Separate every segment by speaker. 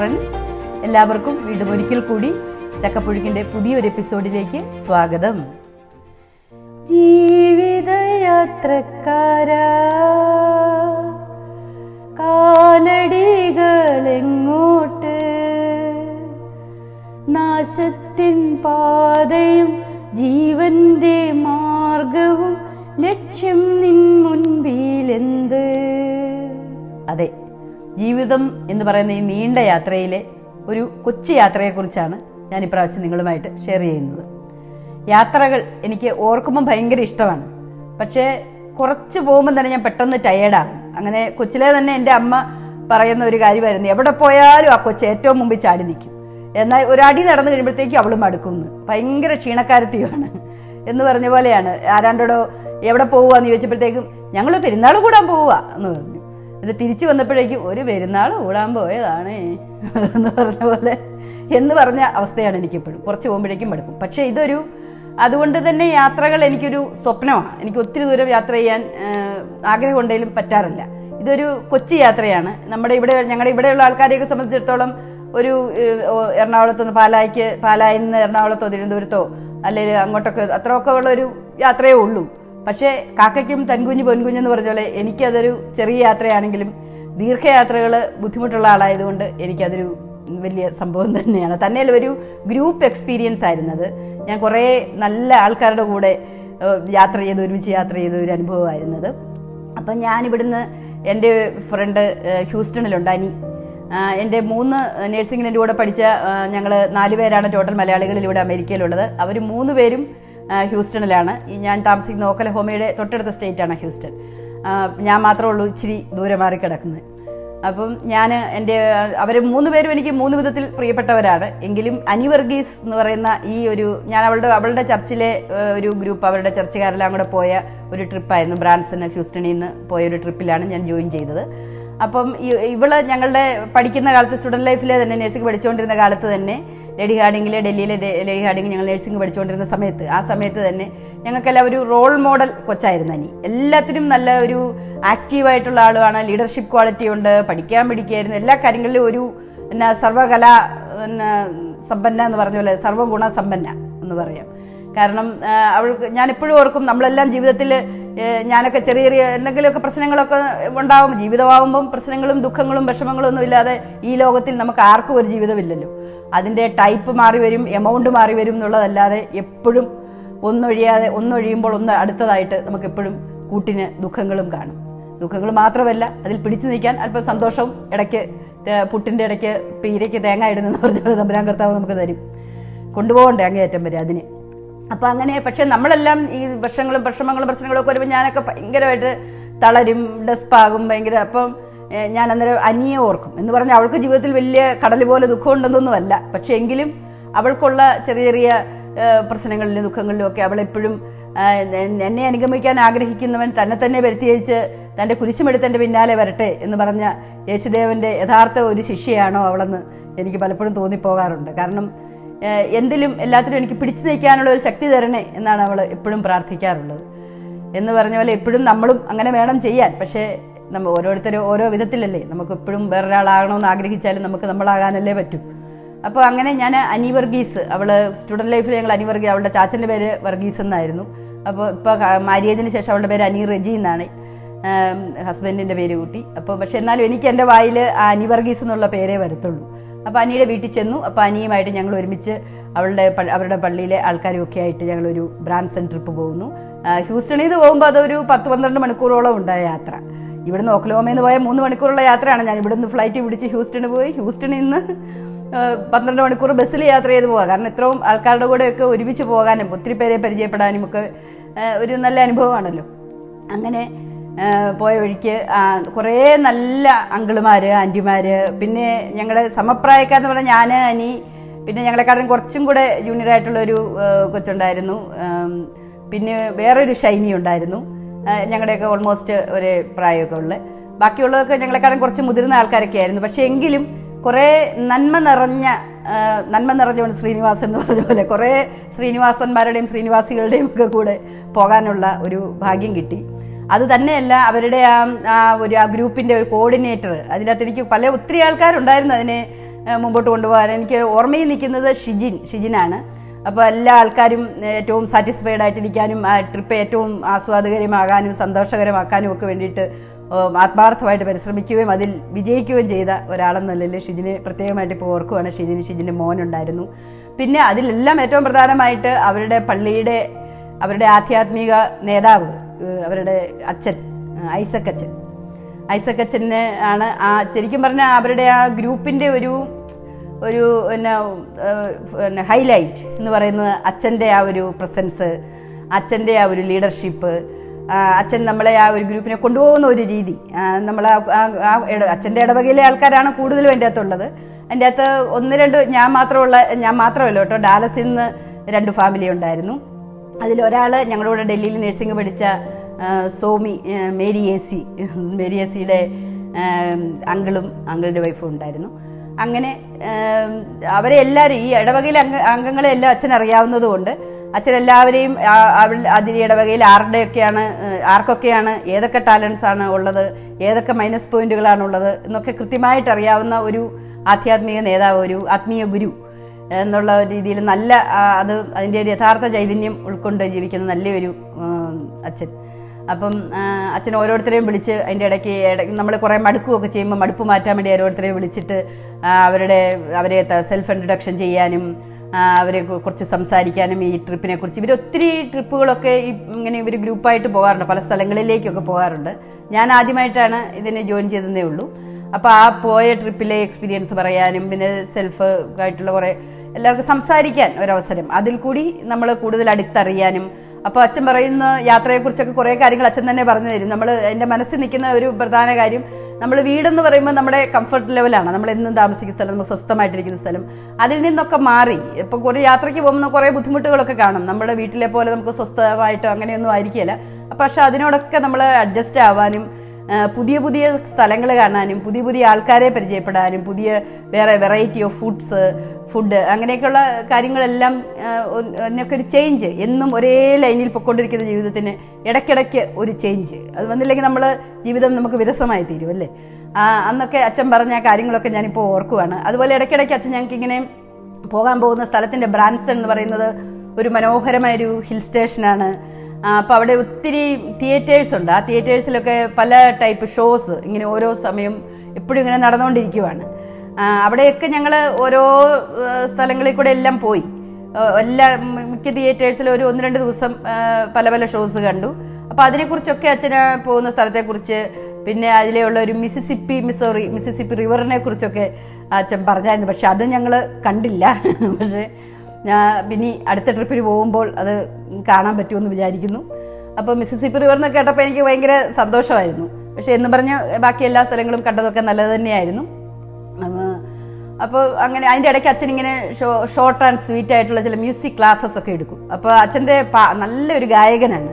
Speaker 1: Friends. എല്ലാവർക്കും വീണ്ടും ഒരിക്കൽ കൂടി ചക്കപ്പുഴുക്കിന്റെ പുതിയൊരു എപ്പിസോഡിലേക്ക് സ്വാഗതം. ജീവിതയാത്രക്കാരാ കാലടികളെങ്ങോട്ട്? നാശത്തിൻ പാതയും ജീവന്റെ മാർഗവും ജീവിതം എന്ന് പറയുന്ന ഈ നീണ്ട യാത്രയിലെ ഒരു കൊച്ചു യാത്രയെക്കുറിച്ചാണ് ഞാൻ ഇപ്രാവശ്യം നിങ്ങളുമായിട്ട് ഷെയർ ചെയ്യുന്നത്. യാത്രകൾ എനിക്ക് ഓർക്കുമ്പോൾ ഭയങ്കര ഇഷ്ടമാണ്. പക്ഷേ കുറച്ച് പോകുമ്പോൾ തന്നെ ഞാൻ പെട്ടെന്ന് ടയേർഡാകും അങ്ങനെ കൊച്ചിലെ തന്നെ എന്റെ അമ്മ പറയുന്ന ഒരു കാര്യമായിരുന്നു എവിടെ പോയാലും ആ കൊച്ചു ഏറ്റവും മുമ്പിൽ ചാടി നിൽക്കും. എന്നാൽ ഒരടി നടന്നു കഴിയുമ്പോഴത്തേക്കും അവളും മടുക്കുന്നു. ഭയങ്കര ക്ഷീണക്കാരത്തിയുമാണ് എന്ന് പറഞ്ഞ പോലെയാണ്. ആരാണ്ടോടോ എവിടെ പോവുക? എന്ന് ചോദിച്ചപ്പോഴത്തേക്കും ഞങ്ങൾ പെരുന്നാൾ കൂടാൻ പോവുക എന്ന് പറഞ്ഞു. എന്നിട്ട് തിരിച്ചു വന്നപ്പോഴേക്കും ഒരു പെരുന്നാൾ കൂടാൻ പോയതാണ് എന്ന് പറഞ്ഞ പോലെ എന്ന് പറഞ്ഞ അവസ്ഥയാണ് എനിക്കിപ്പോഴും. കുറച്ച് പോകുമ്പോഴേക്കും മടുക്കും. പക്ഷേ ഇതൊരു അതുകൊണ്ട് തന്നെ യാത്രകൾ എനിക്കൊരു സ്വപ്നമാണ്. എനിക്ക് ഒത്തിരി ദൂരം യാത്ര ചെയ്യാൻ ആഗ്രഹം ഉണ്ടെങ്കിലും പറ്റാറില്ല. ഇതൊരു കൊച്ചു യാത്രയാണ്. നമ്മുടെ ഇവിടെ ഞങ്ങളുടെ ഇവിടെയുള്ള ആൾക്കാരെയൊക്കെ സംബന്ധിച്ചിടത്തോളം ഒരു എറണാകുളത്ത് നിന്ന് പാലായിക്ക് പാലായിൽ നിന്ന് എറണാകുളത്തോ തിരുവനന്തപുരത്തോ അല്ലെങ്കിൽ അങ്ങോട്ടൊക്കെ അത്രയൊക്കെ ഉള്ള ഒരു യാത്രയേ ഉള്ളൂ. പക്ഷേ കാക്കയ്ക്കും തൻകുഞ്ഞ് പൊൻകുഞ്ഞെന്ന് പറഞ്ഞ പോലെ എനിക്കതൊരു ചെറിയ യാത്രയാണെങ്കിലും ദീർഘയാത്രകൾ ബുദ്ധിമുട്ടുള്ള ആളായതുകൊണ്ട് എനിക്കതൊരു വലിയ സംഭവം തന്നെയാണ്. തന്നെ ഒരു ഗ്രൂപ്പ് എക്സ്പീരിയൻസ് ആയിരുന്നത്. ഞാൻ കുറേ നല്ല ആൾക്കാരുടെ കൂടെ യാത്ര ചെയ്ത് ഒരുമിച്ച് യാത്ര ചെയ്ത ഒരു അനുഭവമായിരുന്നത്. അപ്പം ഞാനിവിടുന്ന് എന്റെ ഫ്രണ്ട് ഹ്യൂസ്റ്റണിലുണ്ട് അനി. എന്റെ മൂന്ന് നേഴ്സിംഗിന് എന്റെ കൂടെ പഠിച്ച ഞങ്ങൾ നാല് പേരാണ് ടോട്ടൽ മലയാളികളിലൂടെ അമേരിക്കയിലുള്ളത്. അവർ മൂന്ന് പേരും ഹ്യൂസ്റ്റണിലാണ്. ഞാൻ താമസിക്കുന്ന ഓക്കലഹോമയുടെ തൊട്ടടുത്ത സ്റ്റേറ്റാണ് ഹ്യൂസ്റ്റൺ. ഞാൻ മാത്രമേ ഉള്ളൂ ഇച്ചിരി ദൂരെ മാറി കിടക്കുന്നത് അപ്പം ഞാൻ എന്റെ അവർ മൂന്ന് പേരും എനിക്ക് മൂന്ന് വിധത്തിൽ പ്രിയപ്പെട്ടവരാണ്. എങ്കിലും അനിവർഗീസ് എന്ന് പറയുന്ന ഈ ഒരു ഞാൻ അവളുടെ അവളുടെ ചർച്ചിലെ ഒരു ഗ്രൂപ്പ് അവരുടെ ചർച്ചുകാരെല്ലാം കൂടെ പോയ ഒരു ട്രിപ്പായിരുന്നു. ബ്രാൻസൺ ഹ്യൂസ്റ്റണിൽ നിന്ന് പോയ ഒരു ട്രിപ്പിലാണ് ഞാൻ ജോയിൻ ചെയ്തത്. അപ്പം ഇവൾ ഞങ്ങളുടെ പഠിക്കുന്ന കാലത്ത് സ്റ്റുഡന്റ് ലൈഫിലെ തന്നെ നഴ്സിംഗ് പഠിച്ചുകൊണ്ടിരുന്ന കാലത്ത് തന്നെ ലേഡി ഹാർഡിങ്ങിലെ ഡൽഹിയിലെ ലേഡി ഹാർഡിങ് ഞങ്ങൾ നഴ്സിംഗ് പഠിച്ചുകൊണ്ടിരുന്ന സമയത്ത് ആ സമയത്ത് തന്നെ ഞങ്ങൾക്കെല്ലാം ഒരു റോൾ മോഡൽ കൊച്ചായിരുന്നു അനി. എല്ലാത്തിനും നല്ല ഒരു ആക്റ്റീവായിട്ടുള്ള ആളുമാണ് ലീഡർഷിപ്പ് ക്വാളിറ്റി ഉണ്ട്. പഠിക്കാൻ പിടിക്കായിരുന്നു എല്ലാ കാര്യങ്ങളിലും ഒരു എന്നാ സർവകല എന്നാ സമ്പന്ന എന്ന് പറഞ്ഞ പോലെ സർവഗുണ സമ്പന്ന എന്ന് പറയാം. കാരണം അവൾ അവൾക്ക് ഞാൻ എപ്പോഴും ഓർക്കും നമ്മളെല്ലാം ജീവിതത്തിൽ ഞാനൊക്കെ ചെറിയ ചെറിയ എന്തെങ്കിലുമൊക്കെ പ്രശ്നങ്ങളൊക്കെ ഉണ്ടാവും. ജീവിതമാകുമ്പം പ്രശ്നങ്ങളും ദുഃഖങ്ങളും വിഷമങ്ങളും ഒന്നും ഇല്ലാതെ ഈ ലോകത്തിൽ നമുക്ക് ആർക്കും ഒരു ജീവിതമില്ലല്ലോ. അതിന്റെ ടൈപ്പ് മാറി വരും എമൗണ്ട് മാറി വരും എന്നുള്ളതല്ലാതെ എപ്പോഴും ഒന്നൊഴിയാതെ ഒന്നൊഴിയുമ്പോൾ ഒന്ന് അടുത്തതായിട്ട് നമുക്ക് എപ്പോഴും കൂട്ടിന് ദുഃഖങ്ങളും കാണും. ദുഃഖങ്ങൾ മാത്രമല്ല അതിൽ പിടിച്ചു നിൽക്കാൻ അല്പം സന്തോഷവും ഇടയ്ക്ക് പുട്ടിന്റെ ഇടയ്ക്ക് പീരയ്ക്ക് തേങ്ങ ഇടുന്നെന്ന് പറഞ്ഞാൽ തമ്പുരാൻ കർത്താവ് നമുക്ക് തരും. കൊണ്ടുപോകണ്ടേ അങ്ങേയറ്റം വരെ അതിന്. അപ്പം അങ്ങനെ പക്ഷേ നമ്മളെല്ലാം ഈ വിഷങ്ങളും വിഷമങ്ങളും പ്രശ്നങ്ങളും ഒക്കെ വരുമ്പോൾ ഞാനൊക്കെ ഭയങ്കരമായിട്ട് തളരും ഡെസ്പാകും ഭയങ്കര. അപ്പം ഞാൻ അന്നേരം അനിയെ ഓർക്കും. എന്ന് പറഞ്ഞാൽ അവൾക്ക് ജീവിതത്തിൽ വലിയ കടൽ പോലെ ദുഃഖമുണ്ടെന്നൊന്നുമല്ല പക്ഷെ എങ്കിലും അവൾക്കുള്ള ചെറിയ ചെറിയ പ്രശ്നങ്ങളിലും ദുഃഖങ്ങളിലും ഒക്കെ അവളെപ്പോഴും എന്നെ അനുഗമിക്കാൻ ആഗ്രഹിക്കുന്നവൻ തന്നെ തന്നെ വരുത്തിയച്ച് തന്റെ കുരിശുമെടുത്തന്റെ പിന്നാലെ വരട്ടെ എന്ന് പറഞ്ഞ യേശുദേവന്റെ യഥാർത്ഥ ഒരു ശിഷ്യയാണോ അവളെന്ന് എനിക്ക് പലപ്പോഴും തോന്നിപ്പോകാറുണ്ട്. കാരണം എന്തിലും എല്ലാത്തിലും എനിക്ക് പിടിച്ചു നിൽക്കാനുള്ള ഒരു ശക്തി തരണേ എന്നാണ് അവൾ എപ്പോഴും പ്രാർത്ഥിക്കാറുള്ളത്. എന്ന് പറഞ്ഞ പോലെ എപ്പോഴും നമ്മളും അങ്ങനെ വേണം ചെയ്യാൻ. പക്ഷേ നമ്മൾ ഓരോരുത്തരും ഓരോ വിധത്തിലല്ലേ. നമുക്ക് എപ്പോഴും വേറൊരാളാകണമെന്ന് ആഗ്രഹിച്ചാലും നമുക്ക് നമ്മളാകാനല്ലേ പറ്റൂ. അപ്പോൾ അങ്ങനെ ഞാൻ അനി വർഗീസ് അവൾ സ്റ്റുഡന്റ് ലൈഫിൽ ഞങ്ങൾ അനി വർഗീസ് അവളുടെ ചാച്ചന്റെ പേര് വർഗീസ് എന്നായിരുന്നു. അപ്പോൾ ഇപ്പോൾ മാര്യേജിന് ശേഷം അവളുടെ പേര് അനി റെജി എന്നാണ്. ഹസ്ബൻഡിന്റെ പേര് കൂട്ടി. അപ്പോൾ പക്ഷെ എന്നാലും എനിക്ക് എന്റെ വായിൽ ആ അനി വർഗീസ് എന്നുള്ള പേരേ വരത്തുള്ളൂ. അപ്പോൾ അനിയുടെ വീട്ടിൽ ചെന്നു. അപ്പോൾ അനിയുമായിട്ട് ഞങ്ങൾ ഒരുമിച്ച് അവളുടെ അവരുടെ പള്ളിയിലെ ആൾക്കാരുമൊക്കെ ആയിട്ട് ഞങ്ങളൊരു ബ്രാൻസൺ ട്രിപ്പ് പോകുന്നു. ഹ്യൂസ്റ്റണിൽ നിന്ന് പോകുമ്പോൾ അതൊരു പത്ത് പന്ത്രണ്ട് മണിക്കൂറോളം ഉണ്ടായ യാത്ര. ഇവിടുന്ന് ഓക്ലോമയിൽ നിന്ന് പോയ മൂന്ന് മണിക്കൂറുള്ള യാത്രയാണ്. ഞാൻ ഇവിടുന്ന് ഫ്ലൈറ്റ് പിടിച്ച് ഹ്യൂസ്റ്റണിൽ പോയി. ഹ്യൂസ്റ്റണിൽ നിന്ന് പന്ത്രണ്ട് മണിക്കൂർ ബസ്സിൽ യാത്ര ചെയ്ത് പോകാം കാരണം ഇത്രയും ആൾക്കാരുടെ കൂടെയൊക്കെ ഒരുമിച്ച് പോകാനും ഒത്തിരി പേരെ പരിചയപ്പെടാനും ഒക്കെ ഒരു നല്ല അനുഭവമാണല്ലോ. അങ്ങനെ പോയ വഴിക്ക് കുറേ നല്ല അങ്കിളുമാർ ആന്റിമാർ പിന്നെ ഞങ്ങളുടെ സമപ്രായക്കാരെന്ന് പറഞ്ഞാൽ ഞാൻ അനി പിന്നെ ഞങ്ങളെക്കാളും കുറച്ചും കൂടെ ആ, കൊച്ചുണ്ടായിരുന്നു. പിന്നെ വേറൊരു ഷൈനി ഉണ്ടായിരുന്നു. ഞങ്ങളുടെയൊക്കെ ഓൾമോസ്റ്റ് ഒരു പ്രായമൊക്കെ ഉള്ളത് ബാക്കിയുള്ളതൊക്കെ ഞങ്ങളെക്കാളും കുറച്ച് മുതിർന്ന ആൾക്കാരൊക്കെ ആയിരുന്നു. പക്ഷേ എങ്കിലും കുറേ നന്മ നിറഞ്ഞ നന്മ നിറഞ്ഞുകൊണ്ട് ശ്രീനിവാസൻ എന്ന് പറഞ്ഞ പോലെ കുറേ ശ്രീനിവാസന്മാരുടെയും ശ്രീനിവാസികളുടെയും ഒക്കെ കൂടെ പോകാനുള്ള ഒരു ഭാഗ്യം കിട്ടി. അത് തന്നെയല്ല അവരുടെ ആ ഒരു ആ ഗ്രൂപ്പിന്റെ ഒരു കോർഡിനേറ്റർ. അതിനകത്ത് എനിക്ക് പല ഒത്തിരി ആൾക്കാരുണ്ടായിരുന്നു അതിനെ മുമ്പോട്ട് കൊണ്ടുപോകാൻ. എനിക്ക് ഓർമ്മയിൽ നിൽക്കുന്നത് ഷിജിൻ ഷിജിനാണ്. അപ്പോൾ എല്ലാ ആൾക്കാരും ഏറ്റവും സാറ്റിസ്ഫൈഡ് ആയിട്ടിരിക്കാനും ആ ട്രിപ്പ് ഏറ്റവും ആസ്വാദകരമാകാനും സന്തോഷകരമാക്കാനും ഒക്കെ വേണ്ടിയിട്ട് ആത്മാർത്ഥമായിട്ട് പരിശ്രമിക്കുകയും അതിൽ വിജയിക്കുകയും ചെയ്ത ഒരാളെന്ന നിലയിൽ ഷിജിനെ പ്രത്യേകമായിട്ട് ഇപ്പോൾ ഓർക്കുവാണ്. ഷിജിന് ഷിജിന്റെ മോനുണ്ടായിരുന്നു. പിന്നെ അതിലെല്ലാം ഏറ്റവും പ്രധാനമായിട്ട് അവരുടെ പള്ളിയുടെ അവരുടെ ആധ്യാത്മിക നേതാവ് അവരുടെ അച്ഛൻ ഐസക് അച്ഛൻ. ഐസക് അച്ഛനെ ആണ് ആ ശരിക്കും പറഞ്ഞാൽ അവരുടെ ആ ഗ്രൂപ്പിന്റെ ഒരു ഒരു പിന്നെ പിന്നെ ഹൈലൈറ്റ് എന്ന് പറയുന്നത് അച്ഛന്റെ ആ ഒരു പ്രസൻസ് അച്ഛന്റെ ആ ഒരു ലീഡർഷിപ്പ് അച്ഛൻ നമ്മളെ ആ ഒരു ഗ്രൂപ്പിനെ കൊണ്ടുപോകുന്ന ഒരു രീതി. നമ്മൾ ആ അച്ഛന്റെ ഇടവകയിലെ ആൾക്കാരാണ് കൂടുതലും എന്റെ അകത്തുള്ളത്. എന്റെ അകത്ത് ഒന്ന് രണ്ട് ഞാൻ മാത്രമുള്ള ഞാൻ മാത്രമല്ല കേട്ടോ ഡാലസിൽ നിന്ന് രണ്ട് ഫാമിലി ഉണ്ടായിരുന്നു. അതിലൊരാൾ ഞങ്ങളുടെ കൂടെ ഡൽഹിയിൽ നഴ്സിംഗ് പഠിച്ച Somy Mary A C Mary A സിയുടെ അങ്കിളും അങ്കിളിന്റെ വൈഫും ഉണ്ടായിരുന്നു. അങ്ങനെ അവരെ എല്ലാവരും ഈ ഇടവകയിലെ അംഗ അംഗങ്ങളെ എല്ലാം അച്ഛൻ അറിയാവുന്നതുകൊണ്ട് അച്ഛൻ എല്ലാവരെയും അതിൽ ഇടവകയിൽ ആരുടെയൊക്കെയാണ് ആർക്കൊക്കെയാണ് ഏതൊക്കെ ടാലൻസ് ആണ് ഉള്ളത് ഏതൊക്കെ മൈനസ് പോയിന്റുകളാണ് ഉള്ളത് എന്നൊക്കെ കൃത്യമായിട്ട് അറിയാവുന്ന ഒരു ആധ്യാത്മിക നേതാവ് ഒരു ആത്മീയ ഗുരു എന്നുള്ള രീതിയിൽ നല്ല അത് അതിന്റെ ഒരു യഥാർത്ഥ ചൈതന്യം ഉൾക്കൊണ്ട് ജീവിക്കുന്ന നല്ലൊരു അച്ഛൻ. അപ്പം അച്ഛൻ ഓരോരുത്തരെയും വിളിച്ച് അതിന്റെ ഇടയ്ക്ക് നമ്മൾ കുറേ മടുക്കുകയൊക്കെ ചെയ്യുമ്പോൾ മടുപ്പ് മാറ്റാൻ വേണ്ടി ഓരോരുത്തരെയും വിളിച്ചിട്ട് അവരുടെ അവരെ സെൽഫ് ഇൻട്രഡക്ഷൻ ചെയ്യാനും അവരെ കുറിച്ച് സംസാരിക്കാനും ഈ ട്രിപ്പിനെ കുറിച്ച്. ഇവർ ഒത്തിരി ട്രിപ്പുകളൊക്കെ ഇങ്ങനെ ഇവർ ഗ്രൂപ്പായിട്ട് പോകാറുണ്ട്. പല സ്ഥലങ്ങളിലേക്കൊക്കെ പോകാറുണ്ട്. ഞാൻ ആദ്യമായിട്ടാണ് ഇതിനെ ജോയിൻ ചെയ്തതേ ഉള്ളൂ. അപ്പോൾ ആ പോയ ട്രിപ്പിലെ എക്സ്പീരിയൻസ് പറയാനും പിന്നെ സെൽഫ് ആയിട്ടുള്ള കുറേ എല്ലാവർക്കും സംസാരിക്കാൻ ഒരവസരം. അതിൽ കൂടി നമ്മൾ കൂടുതൽ അടുത്തറിയാനും അപ്പോൾ അച്ഛൻ പറയുന്ന യാത്രയെക്കുറിച്ചൊക്കെ കുറേ കാര്യങ്ങൾ അച്ഛൻ തന്നെ പറഞ്ഞു തരും. നമ്മൾ എന്റെ മനസ്സിൽ നിൽക്കുന്ന ഒരു പ്രധാന കാര്യം നമ്മൾ വീടെന്ന് പറയുമ്പോൾ നമ്മുടെ കംഫർട്ട് ലെവലാണ് നമ്മൾ എന്നും താമസിക്കുന്ന സ്ഥലം നമുക്ക് സ്വസ്ഥമായിട്ടിരിക്കുന്ന സ്ഥലം. അതിൽ നിന്നൊക്കെ മാറി. ഇപ്പോൾ ഒരു യാത്രയ്ക്ക് പോകുമ്പോൾ കുറേ ബുദ്ധിമുട്ടുകളൊക്കെ കാണും. നമ്മുടെ വീട്ടിലെ പോലെ നമുക്ക് സ്വസ്ഥമായിട്ടോ അങ്ങനെയൊന്നും ആയിരിക്കില്ല പക്ഷേ അതിനോടൊക്കെ നമ്മൾ അഡ്ജസ്റ്റ് ആവാനും പുതിയ പുതിയ സ്ഥലങ്ങൾ കാണാനും പുതിയ പുതിയ ആൾക്കാരെ പരിചയപ്പെടാനും പുതിയ വേറെ വെറൈറ്റി ഓഫ് ഫുഡ്സ് ഫുഡ് അങ്ങനെയൊക്കെയുള്ള കാര്യങ്ങളെല്ലാം എന്നൊക്കെ ഒരു ചേഞ്ച് എന്നും ഒരേ ലൈനിൽ പൊയ്ക്കൊണ്ടിരിക്കുന്ന ജീവിതത്തിന് ഇടയ്ക്കിടയ്ക്ക് ഒരു ചേഞ്ച് അത് വന്നില്ലെങ്കിൽ നമ്മൾ ജീവിതം നമുക്ക് വിരസമായി തീരും അല്ലേ? അന്നൊക്കെ അച്ഛൻ പറഞ്ഞ കാര്യങ്ങളൊക്കെ ഞാനിപ്പോൾ ഓർക്കുവാണ്. അതുപോലെ ഇടയ്ക്കിടയ്ക്ക് അച്ഛൻ ഞങ്ങൾക്ക് ഇങ്ങനെ പോകാൻ പോകുന്ന സ്ഥലത്തിന്റെ ബ്രാൻസൺ എന്ന് പറയുന്നത് ഒരു മനോഹരമായ ഒരു ഹിൽ സ്റ്റേഷനാണ് അപ്പോൾ അവിടെ ഒത്തിരി തിയേറ്റേഴ്സ് ഉണ്ട്. ആ തിയേറ്റേഴ്സിലൊക്കെ പല ടൈപ്പ് ഷോസ് ഇങ്ങനെ ഓരോ സമയം എപ്പോഴും ഇങ്ങനെ നടന്നുകൊണ്ടിരിക്കുവാണ്. അവിടെയൊക്കെ ഞങ്ങൾ ഓരോ സ്ഥലങ്ങളിൽ കൂടെ എല്ലാം പോയി. എല്ലാ മിക്ക തിയേറ്റേഴ്സിലും ഒരു ഒന്ന് രണ്ട് ദിവസം പല പല ഷോസ് കണ്ടു. അപ്പോൾ അതിനെക്കുറിച്ചൊക്കെ അച്ഛന് പോകുന്ന സ്ഥലത്തെക്കുറിച്ച് പിന്നെ അതിലെയുള്ള ഒരു മിസിസിപ്പി മിസോറി മിസിസിപ്പി റിവറിനെ കുറിച്ചൊക്കെ അച്ഛൻ പറഞ്ഞായിരുന്നു. പക്ഷെ അത് ഞങ്ങൾ കണ്ടില്ല. പക്ഷേ ഞാൻ പിന്നെ അടുത്ത ട്രിപ്പിന് പോകുമ്പോൾ അത് കാണാൻ പറ്റുമെന്ന് വിചാരിക്കുന്നു. അപ്പോൾ മിസിസിപ്പി റിവർ എന്നൊക്കെ കേട്ടപ്പോൾ എനിക്ക് ഭയങ്കര സന്തോഷമായിരുന്നു. പക്ഷേ എന്ന് പറഞ്ഞ ബാക്കി എല്ലാ സ്ഥലങ്ങളും കണ്ടതൊക്കെ നല്ലത് തന്നെയായിരുന്നു. അപ്പോൾ അങ്ങനെ അതിന്റെ ഇടയ്ക്ക് അച്ഛൻ ഇങ്ങനെ ഷോ ഷോർട്ട് ആൻഡ് സ്വീറ്റ് ആയിട്ടുള്ള ചില മ്യൂസിക് ക്ലാസ്സസ് ഒക്കെ എടുക്കും. അപ്പോൾ അച്ഛന്റെ നല്ലൊരു ഗായകനാണ്.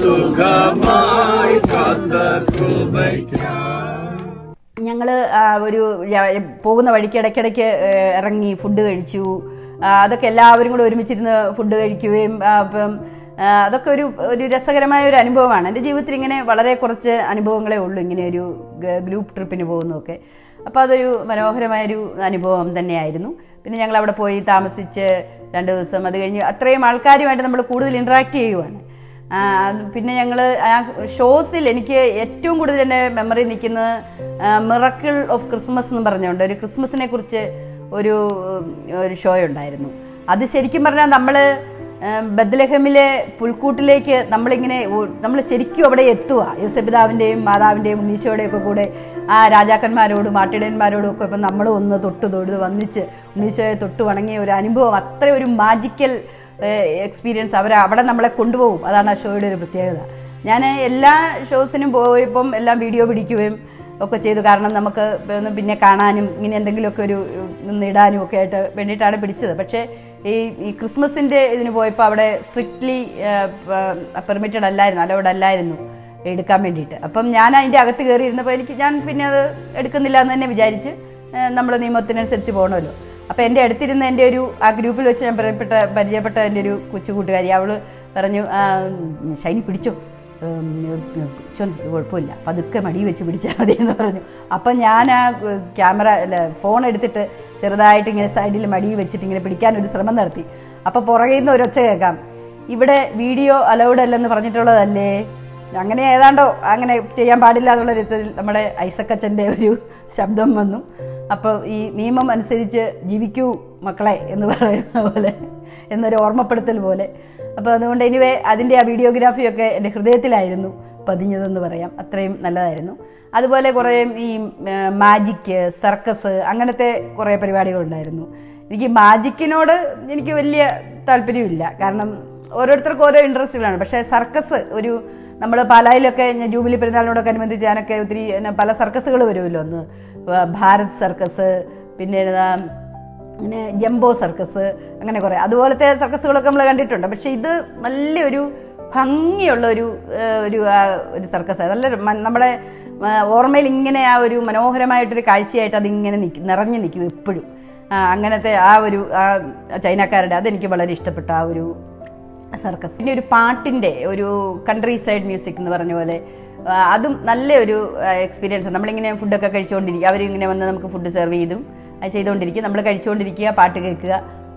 Speaker 2: സുഖമായി
Speaker 1: ഞങ്ങൾ ഒരു പോകുന്ന വഴിക്ക് ഇടയ്ക്കിടയ്ക്ക് ഇറങ്ങി ഫുഡ് കഴിച്ചു. അതൊക്കെ എല്ലാവരും കൂടെ ഒരുമിച്ചിരുന്ന് ഫുഡ് കഴിക്കുകയും അപ്പം അതൊക്കെ ഒരു ഒരു രസകരമായ ഒരു അനുഭവമാണ്. എന്റെ ജീവിതത്തിൽ ഇങ്ങനെ വളരെ കുറച്ച് അനുഭവങ്ങളേ ഉള്ളൂ ഇങ്ങനെ ഒരു ഗ്രൂപ്പ് ട്രിപ്പിന് പോകുന്നതൊക്കെ. അപ്പോൾ അതൊരു മനോഹരമായൊരു അനുഭവം തന്നെയായിരുന്നു. പിന്നെ ഞങ്ങൾ അവിടെ പോയി താമസിച്ച് രണ്ട് ദിവസം അത് കഴിഞ്ഞ് അത്രയും ആൾക്കാരുമായിട്ട് നമ്മൾ കൂടുതൽ ഇൻട്രാക്ട് ചെയ്യുവാണ്. പിന്നെ ഞങ്ങൾ ആ ഷോസിൽ എനിക്ക് ഏറ്റവും കൂടുതൽ എന്റെ മെമ്മറി നിൽക്കുന്നത് മിറക്കിൾ ഓഫ് ക്രിസ്മസ് എന്ന് പറഞ്ഞുകൊണ്ട് ഒരു ക്രിസ്മസിനെ കുറിച്ച് ഒരു ഒരു ഷോ ഉണ്ടായിരുന്നു. അത് ശരിക്കും പറഞ്ഞാൽ നമ്മൾ ബദ്ലഹമിലെ പുൽക്കൂട്ടിലേക്ക് നമ്മളിങ്ങനെ നമ്മൾ ശരിക്കും അവിടെ എത്തുക യുസപിതാവിന്റെയും മാതാവിന്റെയും ഉണ്ണീശോയുടെയും ഒക്കെ കൂടെ ആ രാജാക്കന്മാരോടും ആട്ടിടയന്മാരോടും ഒക്കെ ഇപ്പം നമ്മൾ ഒന്ന് തൊട്ട് തൊഴുത് വന്നിച്ച് ഉണ്ണീശോയെ തൊട്ട് വണങ്ങിയ ഒരു അനുഭവം അത്ര ഒരു മാജിക്കൽ എക്സ്പീരിയൻസ് അവർ അവിടെ നമ്മളെ കൊണ്ടുപോകും. അതാണ് ആ ഷോയുടെ ഒരു പ്രത്യേകത. ഞാൻ എല്ലാ ഷോസിനും പോയപ്പം എല്ലാം വീഡിയോ പിടിക്കുകയും ഒക്കെ ചെയ്തു. കാരണം നമുക്ക് പിന്നെ കാണാനും ഇങ്ങനെ എന്തെങ്കിലുമൊക്കെ ഒരു ഇടാനും ഒക്കെ ആയിട്ട് വേണ്ടിയിട്ടാണ് പിടിച്ചത്. പക്ഷേ ഈ ഈ ക്രിസ്മസിന്റെ ഇതിന് പോയപ്പോൾ അവിടെ സ്ട്രിക്റ്റ്ലി പെർമിറ്റഡ് അല്ലായിരുന്നു. അലൗഡ് അല്ലായിരുന്നു എടുക്കാൻ വേണ്ടിയിട്ട്. അപ്പം ഞാൻ അതിന്റെ അകത്ത് കയറി ഇരുന്നപ്പോൾ എനിക്ക് ഞാൻ പിന്നെ അത് എടുക്കുന്നില്ല എന്ന് തന്നെ വിചാരിച്ച് നമ്മൾ നിയമത്തിനനുസരിച്ച് പോകണമല്ലോ അപ്പോൾ എന്റെ അടുത്തിരുന്ന എന്റെ ഒരു ആ ഗ്രൂപ്പിൽ വെച്ച് ഞാൻ പരിചയപ്പെട്ട പരിചയപ്പെട്ട എന്റെ ഒരു കൊച്ചു കൂട്ടുകാരി അവൾ പറഞ്ഞു ഷൈനി പിടിച്ചോ? ഒരു കുഴപ്പമില്ല. പതുക്കെ മടി വെച്ച് പിടിച്ചാൽ മതി എന്ന് പറഞ്ഞു. അപ്പം ഞാൻ ആ ക്യാമറ അല്ല ഫോൺ എടുത്തിട്ട് ചെറുതായിട്ട് ഇങ്ങനെ സൈഡിൽ മടി വെച്ചിട്ട് ഇങ്ങനെ പിടിക്കാൻ ഒരു ശ്രമം നടത്തി. അപ്പോൾ പുറകെ നിന്ന് ഒരൊച്ച കേൾക്കാം. ഇവിടെ വീഡിയോ അലൗഡ് അല്ലെന്ന് പറഞ്ഞിട്ടുള്ളതല്ലേ? അങ്ങനെ ഏതാണ്ടോ അങ്ങനെ ചെയ്യാൻ പാടില്ല എന്നുള്ള രീതിയിൽ നമ്മുടെ ഐസക്കച്ചന്റെ ഒരു ശബ്ദം വന്നു. അപ്പോൾ ഈ നിയമം അനുസരിച്ച് ജീവിക്കൂ മക്കളെ എന്ന് പറയുന്ന പോലെ എന്നൊരു ഓർമ്മപ്പെടുത്തൽ പോലെ. അപ്പോൾ അതുകൊണ്ട് എനിവേ അതിന്റെ ആ വീഡിയോഗ്രാഫിയൊക്കെ എന്റെ ഹൃദയത്തിലായിരുന്നു പതിഞ്ഞതെന്ന് പറയാം. അത്രയും നല്ലതായിരുന്നു. അതുപോലെ കുറേ ഈ മാജിക്ക് സർക്കസ് അങ്ങനത്തെ കുറേ പരിപാടികളുണ്ടായിരുന്നു. എനിക്ക് മാജിക്കിനോട് എനിക്ക് വലിയ താല്പര്യമില്ല. കാരണം ഓരോരുത്തർക്കും ഓരോ ഇൻട്രസ്റ്റുകളാണ്. പക്ഷേ സർക്കസ് ഒരു നമ്മൾ പാലായിലൊക്കെ ഞാൻ ജൂബിലി പെരുന്നാളിനോടൊക്കെ അനുബന്ധിച്ച് ഞാനൊക്കെ ഒത്തിരി പല സർക്കസുകൾ വരുമല്ലോ ഒന്ന്. ഭാരത് സർക്കസ് പിന്നെ അങ്ങനെ ജംബോ സർക്കസ് അങ്ങനെ കുറേ. അതുപോലത്തെ സർക്കസുകളൊക്കെ നമ്മൾ കണ്ടിട്ടുണ്ട്. പക്ഷേ ഇത് നല്ലൊരു ഭംഗിയുള്ള ഒരു ഒരു ഒരു സർക്കസ്. നല്ല നമ്മുടെ ഓർമ്മയിൽ ഇങ്ങനെ ആ ഒരു മനോഹരമായിട്ടൊരു കാഴ്ചയായിട്ട് അതിങ്ങനെ നിൽക്കും നിറഞ്ഞു നിൽക്കും എപ്പോഴും. അങ്ങനത്തെ ആ ഒരു ആ ചൈനക്കാരുടെ അതെനിക്ക് വളരെ ഇഷ്ടപ്പെട്ട ആ ഒരു സർക്കസ്. പിന്നെ ഒരു പാട്ടിന്റെ ഒരു കൺട്രി സൈഡ് മ്യൂസിക് എന്ന് പറഞ്ഞ പോലെ അതും അതും നല്ലൊരു എക്സ്പീരിയൻസ് നമ്മളിങ്ങനെ ഫുഡൊക്കെ കഴിച്ചുകൊണ്ടിരിക്കുക അവരിങ്ങനെ വന്ന് നമുക്ക് ഫുഡ് സെർവ് ചെയ്തും ചെയ്തുകൊണ്ടിരിക്കുക നമ്മൾ കഴിച്ചുകൊണ്ടിരിക്കുക പാട്ട് കേൾക്കുക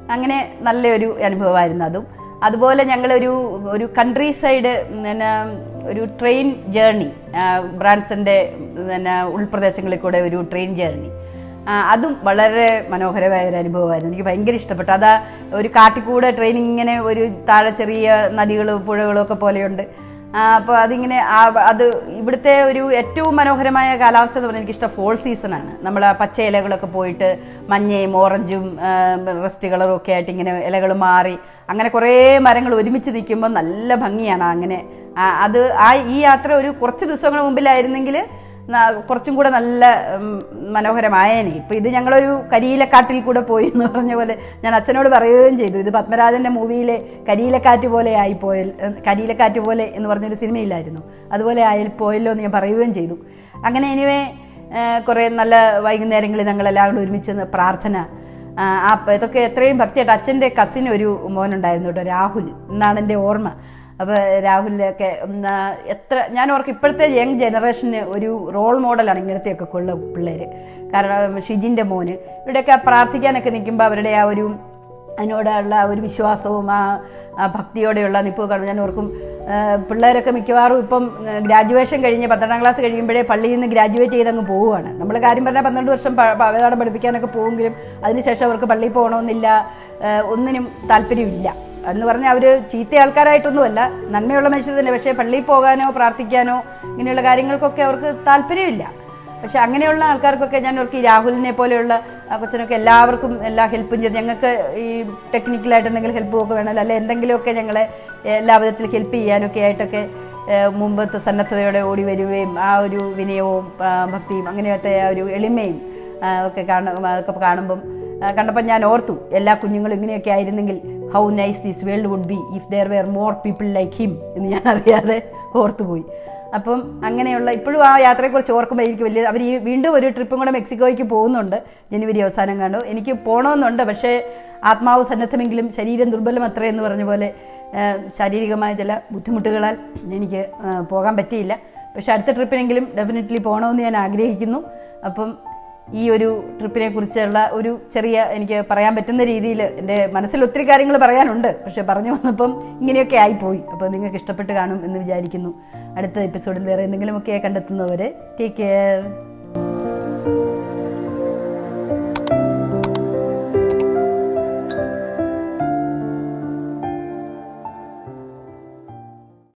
Speaker 1: അങ്ങനെ നല്ലൊരു അനുഭവമായിരുന്നു അതും. അതുപോലെ ഞങ്ങളൊരു ഒരു കൺട്രി സൈഡ് പിന്നെ ഒരു ട്രെയിൻ ജേർണി ബ്രാൻസന്റെ പിന്നെ ഉൾപ്രദേശങ്ങളിൽ കൂടെ ഒരു ട്രെയിൻ ജേർണി അതും വളരെ മനോഹരമായ ഒരു അനുഭവമായിരുന്നു. എനിക്ക് ഭയങ്കര ഇഷ്ടപ്പെട്ടു. അതാ ഒരു കാട്ടിക്കൂടെ ട്രെയിൻ ഇങ്ങനെ ഒരു താഴെ ചെറിയ നദികളും പുഴകളും ഒക്കെ പോലെയുണ്ട്. അപ്പോൾ അതിങ്ങനെ അത് ഇവിടുത്തെ ഒരു ഏറ്റവും മനോഹരമായ കാലാവസ്ഥ എന്ന് പറഞ്ഞാൽ എനിക്കിഷ്ടം ഫോൾ സീസണാണ് നമ്മൾ പച്ച ഇലകളൊക്കെ പോയിട്ട് മഞ്ഞയും ഓറഞ്ചും റെസ്റ്റ് കളറും ഒക്കെ ആയിട്ട് ഇങ്ങനെ ഇലകൾ മാറി അങ്ങനെ കുറേ മരങ്ങൾ ഒരുമിച്ച് നിൽക്കുമ്പോൾ നല്ല ഭംഗിയാണ് അങ്ങനെ. അത് ആ ഈ യാത്ര ഒരു കുറച്ച് ദിവസങ്ങൾ മുമ്പിലായിരുന്നെങ്കിൽ കുറച്ചും കൂടെ നല്ല മനോഹരമായേനെ ഇപ്പം ഇത് ഞങ്ങളൊരു കരിയിലക്കാട്ടിൽ കൂടെ പോയി എന്ന് പറഞ്ഞ പോലെ ഞാൻ അച്ഛനോട് പറയുകയും ചെയ്തു. ഇത് പത്മരാജന്റെ മൂവിയിലെ കരിയിലക്കാറ്റ് പോലെ ആയിപ്പോയൽ കരിയിലക്കാറ്റ് പോലെ എന്ന് പറഞ്ഞൊരു സിനിമയില്ലായിരുന്നു അതുപോലെ ആയി പോയല്ലോ എന്ന് ഞാൻ പറയുകയും ചെയ്തു. അങ്ങനെ എനിവേ കുറേ നല്ല വൈകുന്നേരങ്ങളിൽ ഞങ്ങളെല്ലാവരും ഒരുമിച്ച് പ്രാർത്ഥന ആ ഇതൊക്കെ എത്രയും ഭക്തിയായിട്ട് അച്ഛന്റെ കസിൻ ഒരു മോനുണ്ടായിരുന്നു കേട്ടോ രാഹുൽ എന്നാണ് എന്റെ ഓർമ്മ. അപ്പോൾ രാഹുലിനൊക്കെ എത്ര ഞാൻ ഓർക്ക് ഇപ്പോഴത്തെ യങ് ജനറേഷന് ഒരു റോൾ മോഡലാണ് ഇങ്ങനത്തെയൊക്കെ ഉള്ള പിള്ളേർ കാരണം ഷിജിന്റെ മോന്. ഇവിടെയൊക്കെ പ്രാർത്ഥിക്കാനൊക്കെ നിൽക്കുമ്പോൾ അവരുടെ ആ ഒരു അതിനോടുള്ള ഒരു വിശ്വാസവും ആ ഭക്തിയോടെയുള്ള നിപ്പ് കാണും ഞാൻ ഓർക്കും പിള്ളേരൊക്കെ മിക്കവാറും ഇപ്പം ഗ്രാജുവേഷൻ കഴിഞ്ഞ് പന്ത്രണ്ടാം ക്ലാസ് കഴിയുമ്പോഴേ പള്ളിയിൽ നിന്ന് ഗ്രാജുവേറ്റ് ചെയ്തങ്ങ് പോവുകയാണ്. നമ്മൾ കാര്യം പറഞ്ഞാൽ പന്ത്രണ്ട് വർഷം പ- പ- വേദപാഠം പഠിപ്പിക്കാനൊക്കെ പോവുമെങ്കിലും അതിനുശേഷം അവർക്ക് പള്ളിയിൽ പോകണമെന്നില്ല ഒന്നിനും താല്പര്യമില്ല. എന്ന് പറഞ്ഞാൽ അവർ ചീത്ത ആൾക്കാരായിട്ടൊന്നുമല്ല നന്മയുള്ള മനുഷ്യർ തന്നെ. പക്ഷേ പള്ളിയിൽ പോകാനോ പ്രാർത്ഥിക്കാനോ ഇങ്ങനെയുള്ള കാര്യങ്ങൾക്കൊക്കെ അവർക്ക് താല്പര്യമില്ല. പക്ഷെ അങ്ങനെയുള്ള ആൾക്കാർക്കൊക്കെ ഞാൻ ഓർക്ക് ഈ രാഹുലിനെ പോലെയുള്ള കൊച്ചനൊക്കെ എല്ലാവർക്കും എല്ലാ ഹെൽപ്പും ചെയ്ത് ഞങ്ങൾക്ക് ഈ ടെക്നിക്കലായിട്ട് എന്തെങ്കിലും ഹെൽപ്പ് ഒക്കെ വേണമല്ലോ? അല്ലെ എന്തെങ്കിലുമൊക്കെ ഞങ്ങളെ എല്ലാ വിധത്തിൽ ഹെൽപ്പ് ചെയ്യാനൊക്കെ ആയിട്ടൊക്കെ മുമ്പത്തെ സന്നദ്ധതയോടെ ഓടി വരികയും ആ ഒരു വിനയവും ഭക്തിയും അങ്ങനെയൊക്കെ ആ ഒരു എളിമയും ഒക്കെ കാണ അതൊക്കെ കാണുമ്പം കണ്ടപ്പോൾ ഞാൻ ഓർത്തു എല്ലാ കുഞ്ഞുങ്ങളും ഇങ്ങനെയൊക്കെ ആയിരുന്നെങ്കിൽ how nice this world would be if there were more people like him എന്ന് ഞാൻ അറിയാതെ ഓർത്തുപോയി. അപ്പം അങ്ങനെയുള്ള ഇപ്പോഴും ആ യാത്രയെക്കുറിച്ച് ഓർക്കുമ്പോൾ എനിക്ക് വലിയ അവർ ഈ വീണ്ടും ഒരു ട്രിപ്പും കൂടെ മെക്സിക്കോയ്ക്ക് പോകുന്നുണ്ട്. ജനുവരി അവസാനം കണ്ടു. എനിക്ക് പോകണമെന്നുണ്ട് പക്ഷേ ആത്മാവ് സന്നദ്ധമെങ്കിലും ശരീരം ദുർബലം അത്രയെന്ന് പറഞ്ഞ പോലെ ശാരീരികമായ ചില ബുദ്ധിമുട്ടുകളാൽ എനിക്ക് പോകാൻ പറ്റിയില്ല. പക്ഷേ അടുത്ത ട്രിപ്പിനെങ്കിലും ഡെഫിനറ്റ്ലി പോകണമെന്ന് ഞാൻ ആഗ്രഹിക്കുന്നു. അപ്പം ഈ ഒരു ട്രിപ്പിനെ കുറിച്ചുള്ള ഒരു ചെറിയ എനിക്ക് പറയാൻ പറ്റുന്ന രീതിയിൽ എന്റെ മനസ്സിൽ ഒത്തിരി കാര്യങ്ങൾ പറയാനുണ്ട്. പക്ഷെ പറഞ്ഞു വന്നപ്പം ഇങ്ങനെയൊക്കെ ആയിപ്പോയി. അപ്പോൾ നിങ്ങൾക്ക് ഇഷ്ടപ്പെട്ട് കാണും എന്ന് വിചാരിക്കുന്നു. അടുത്ത എപ്പിസോഡിൽ വേറെ എന്തെങ്കിലുമൊക്കെ കണ്ടെത്തുന്നവരെ ടേക്ക് കെയർ